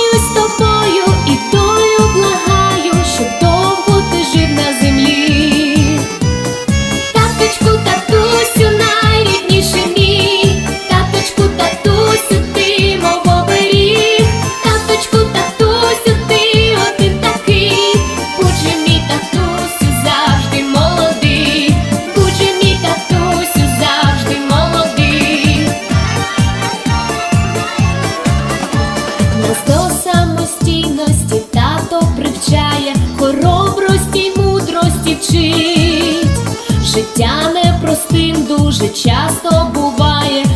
you Нас до самостійності тато привчає, хоробрості й мудрості вчить. Життя непростим дуже часто буває.